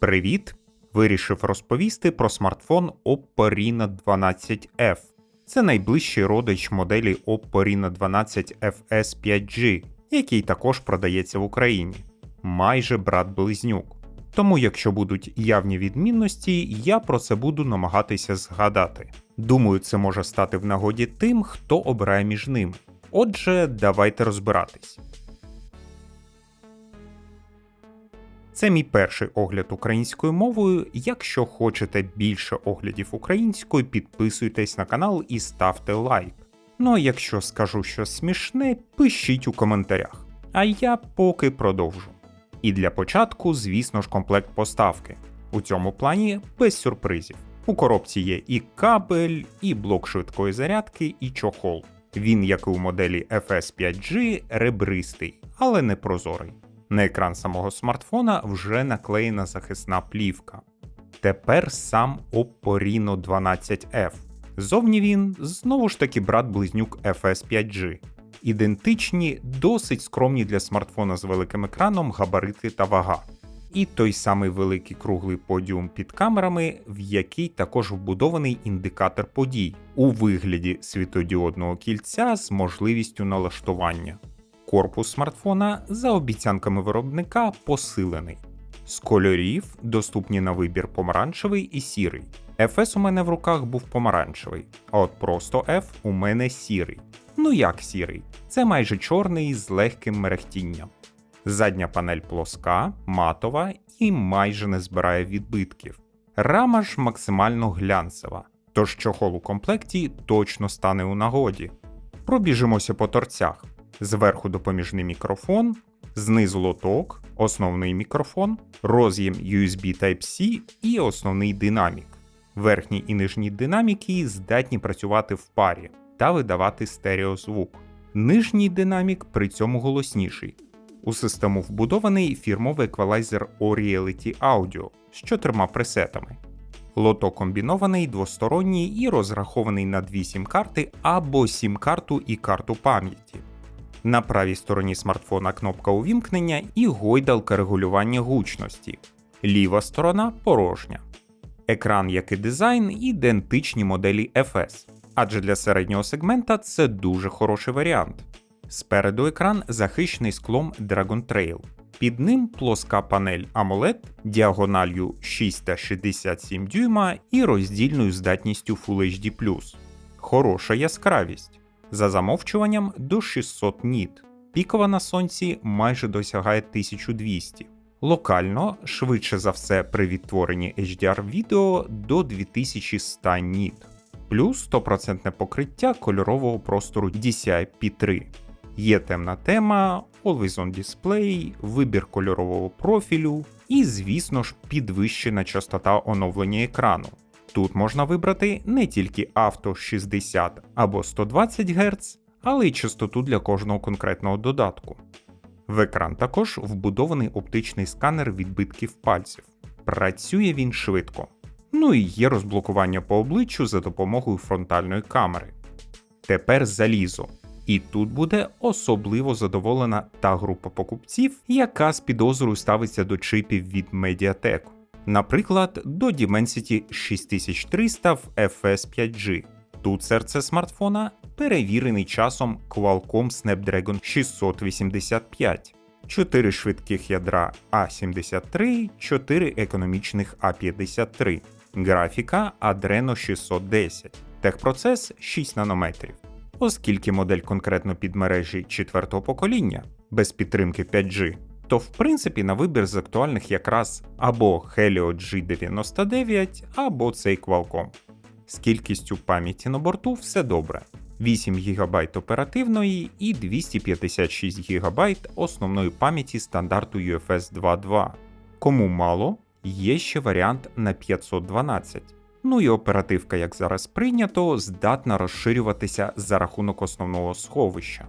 Привіт! Вирішив розповісти про смартфон Oppo Reno 12F. Це найближчий родич моделі Oppo Reno 12 FS 5G, який також продається в Україні. Майже брат-близнюк. Тому, якщо будуть явні відмінності, я про це буду намагатися згадати. Думаю, це може стати в нагоді тим, хто обирає між ними. Отже, давайте розбиратись. Це мій перший огляд українською мовою. Якщо хочете більше оглядів українською, підписуйтесь на канал і ставте лайк. Ну а якщо скажу щось смішне, пишіть у коментарях. А я поки продовжу. І для початку, звісно ж, комплект поставки. У цьому плані без сюрпризів. У коробці є і кабель, і блок швидкої зарядки, і чохол. Він, як і у моделі FS 5G, ребристий, але не прозорий. На екран самого смартфона вже наклеєна захисна плівка. Тепер сам Oppo Reno 12F. Зовні він знову ж таки брат-близнюк FS 5G. Ідентичні, досить скромні для смартфона з великим екраном габарити та вага. І той самий великий круглий подіум під камерами, в який також вбудований індикатор подій у вигляді світодіодного кільця з можливістю налаштування. Корпус смартфона за обіцянками виробника посилений. З кольорів доступні на вибір помаранчевий і сірий. FS у мене в руках був помаранчевий, а от просто F у мене сірий. Ну як сірий? Це майже чорний з легким мерехтінням. Задня панель плоска, матова і майже не збирає відбитків. Рама ж максимально глянцева, тож чохол у комплекті точно стане у нагоді. Пробіжимося по торцях. Зверху допоміжний мікрофон, знизу лоток, основний мікрофон, роз'єм USB Type-C і основний динамік. Верхній і нижній динаміки здатні працювати в парі та видавати стереозвук. Нижній динамік при цьому голосніший. У систему вбудований фірмовий еквалайзер Oriality Audio з чотирма пресетами. Лото комбінований двосторонній і розрахований на дві сім-карти або сім-карту і карту пам'яті. На правій стороні смартфона кнопка увімкнення і гойдалка регулювання гучності. Ліва сторона порожня. Екран, як і дизайн, ідентичні моделі FS, адже для середнього сегмента це дуже хороший варіант. Спереду екран захищений склом Dragon Trail. Під ним плоска панель AMOLED діагональю 667 дюйма і роздільною здатністю Full HD. Хороша яскравість. За замовчуванням до 600 ніт. Пікова на сонці майже досягає 1200. Локально, швидше за все, при відтворенні HDR відео до 2100 ніт, плюс 100% покриття кольорового простору DCI P3. Є темна тема, Always on Display, вибір кольорового профілю і, звісно ж, підвищена частота оновлення екрану. Тут можна вибрати не тільки авто 60 або 120 Гц, але й частоту для кожного конкретного додатку. В екран також вбудований оптичний сканер відбитків пальців. Працює він швидко. Ну і є розблокування по обличчю за допомогою фронтальної камери. Тепер залізо. І тут буде особливо задоволена та група покупців, яка з підозрою ставиться до чипів від Mediatek. Наприклад, до Dimensity 6300 в FS 5G. Тут серце смартфона перевірений часом Qualcomm Snapdragon 685, 4 швидких ядра A73, 4 економічних A53, графіка Adreno 610, техпроцес 6 нанометрів. Оскільки модель конкретно під мережі четвертого покоління без підтримки 5G, то в принципі на вибір з актуальних якраз або Helio G99, або цей Qualcomm. З кількістю пам'яті на борту все добре. 8 ГБ оперативної і 256 ГБ основної пам'яті стандарту UFS 2.2. Кому мало, є ще варіант на 512. Ну і оперативка, як зараз прийнято, здатна розширюватися за рахунок основного сховища.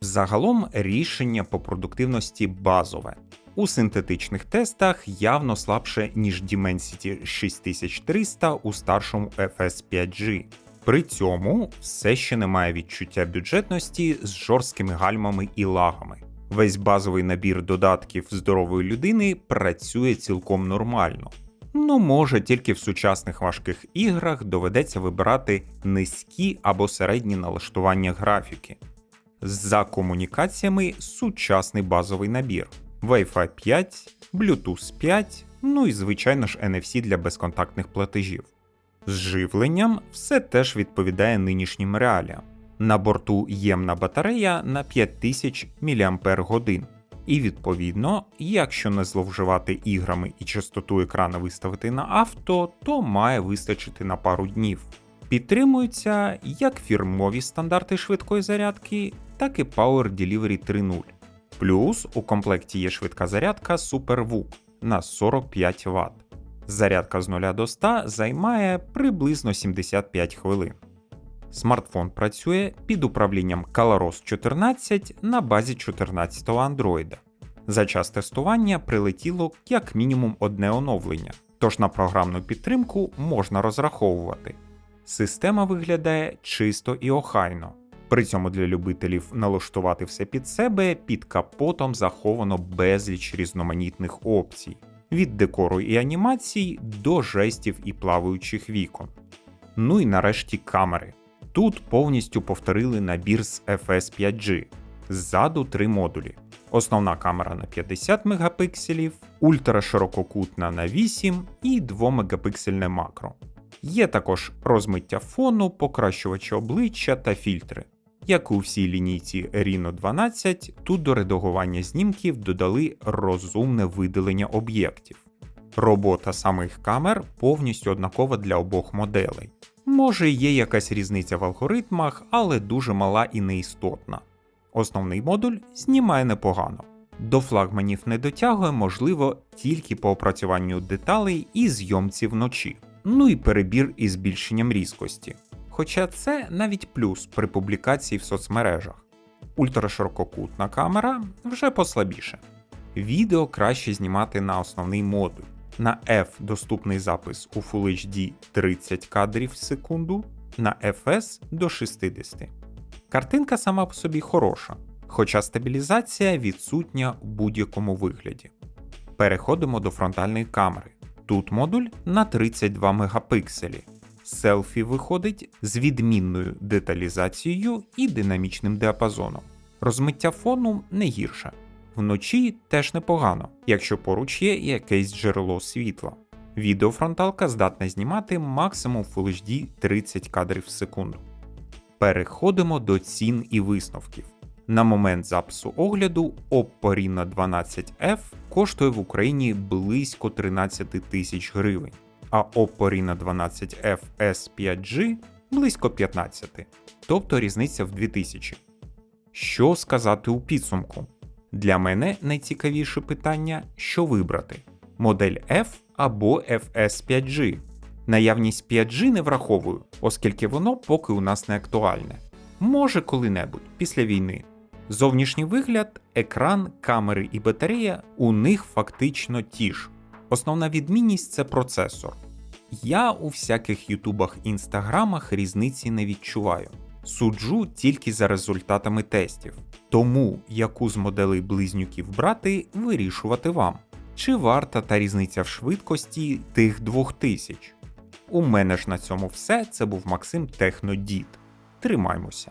Загалом рішення по продуктивності базове. У синтетичних тестах явно слабше, ніж Dimensity 6300 у старшому FS 5G. При цьому все ще немає відчуття бюджетності з жорсткими гальмами і лагами. Весь базовий набір додатків здорової людини працює цілком нормально. Ну, може, тільки в сучасних важких іграх доведеться вибирати низькі або середні налаштування графіки. За комунікаціями сучасний базовий набір: Wi-Fi 5, Bluetooth 5, ну і звичайно ж NFC для безконтактних платежів. З живленням все теж відповідає нинішнім реаліям. На борту ємна батарея на 5000 мАч. І відповідно, якщо не зловживати іграми і частоту екрана виставити на авто, то має вистачити на пару днів. Підтримуються як фірмові стандарти швидкої зарядки, так і Power Delivery 3.0. Плюс у комплекті є швидка зарядка SuperVOOC на 45 Вт. Зарядка з 0 до 100 займає приблизно 75 хвилин. Смартфон працює під управлінням ColorOS 14 на базі 14 Android. За час тестування прилетіло як мінімум одне оновлення, тож на програмну підтримку можна розраховувати. Система виглядає чисто і охайно. При цьому для любителів налаштувати все під себе під капотом заховано безліч різноманітних опцій від декору і анімацій до жестів і плаваючих вікон. Ну і нарешті камери. Тут повністю повторили набір з FS 5G. Ззаду три модулі. Основна камера на 50 мегапікселів, ультраширококутна на 8 і 2 мегапіксельне макро. Є також розмиття фону, покращувачі обличчя та фільтри. Як у всій лінійці Reno 12, тут до редагування знімків додали розумне видалення об'єктів. Робота самих камер повністю однакова для обох моделей. Може є якась різниця в алгоритмах, але дуже мала і неістотна. Основний модуль знімає непогано. До флагманів не дотягує, можливо, тільки по опрацюванню деталей і зйомці вночі, ну і перебір із збільшенням різкості. Хоча це навіть плюс при публікації в соцмережах. Ультраширококутна камера вже послабіше. Відео краще знімати на основний модуль. На F доступний запис у Full HD 30 кадрів в секунду, на FS до 60. Картинка сама по собі хороша, хоча стабілізація відсутня у будь-якому вигляді. Переходимо до фронтальної камери. Тут модуль на 32 мегапікселі. Селфі виходить з відмінною деталізацією і динамічним діапазоном. Розмиття фону не гірше. Вночі теж непогано, якщо поруч є якесь джерело світла. Відеофронталка здатна знімати максимум Full HD 30 кадрів в секунду. Переходимо до цін і висновків. На момент запису огляду Oppo Reno 12F коштує в Україні близько 13 тисяч гривень, а Oppo Reno 12F S 5G близько 15, тобто різниця в 2000. Що сказати у підсумку? Для мене найцікавіше питання, що вибрати: модель F або FS 5G. Наявність 5G не враховую, оскільки воно поки у нас не актуальне. Може коли-небудь після війни. Зовнішній вигляд, екран, камери і батарея у них фактично ті ж. Основна відмінність це процесор. Я у всяких ютубах інстаграмах різниці не відчуваю. Суджу тільки за результатами тестів. Тому яку з моделей близнюків брати, вирішувати вам. Чи варта та різниця в швидкості тих 2000? У мене ж на цьому все. Це був Максим Технодід. Тримаймося.